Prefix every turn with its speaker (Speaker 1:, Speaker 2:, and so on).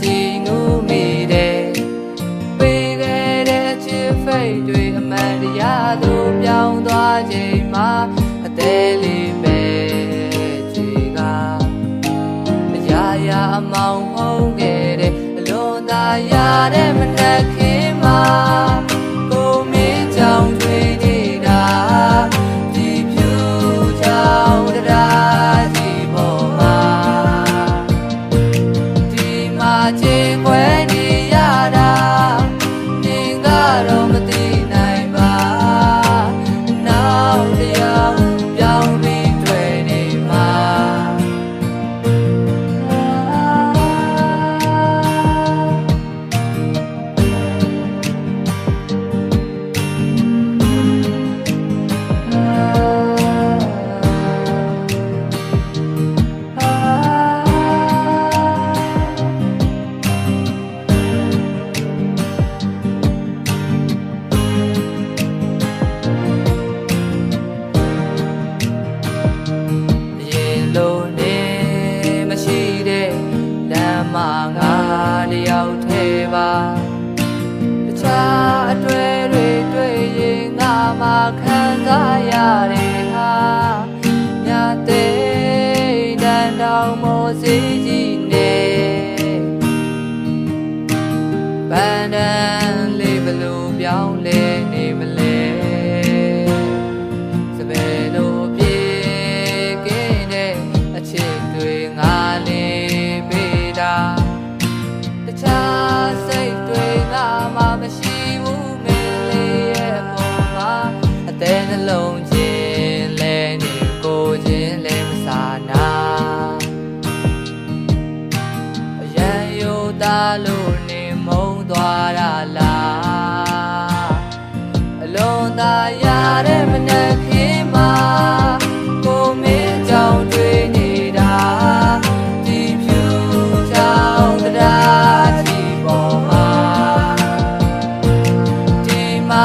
Speaker 1: ချီငူမိတဲ့ပေးခဲ့တဲ့ချစ်ဖိတ်တွေအမှန်တရားသို့ပြောင်းသွားချိန်မှာအသေးလေးပဲချီကအရာရာအမောင်ဖုံးခဲ့တဲ့အလွန်သာရတဲ့မနှက်ခင်မှာ မှာချေခွဲ တယောက်ထဲပါတခြားအတွေ့တွေတွေ့ရင်ငါမှခံစားရတဲ့ဟာညတဲ့တန်တောင်မောစီကြီးနေပန်းတန်းလေးဘလို့ပြောင်းလဲနေ မုံသွားတာလားအလုံးသားရတဲ့မနက်ခင်းမှာကိုမင်းကြောင့်တွေ့နေတာဒီဖြူကြောင့်တရားချီပေါ်မှာဒီမှာ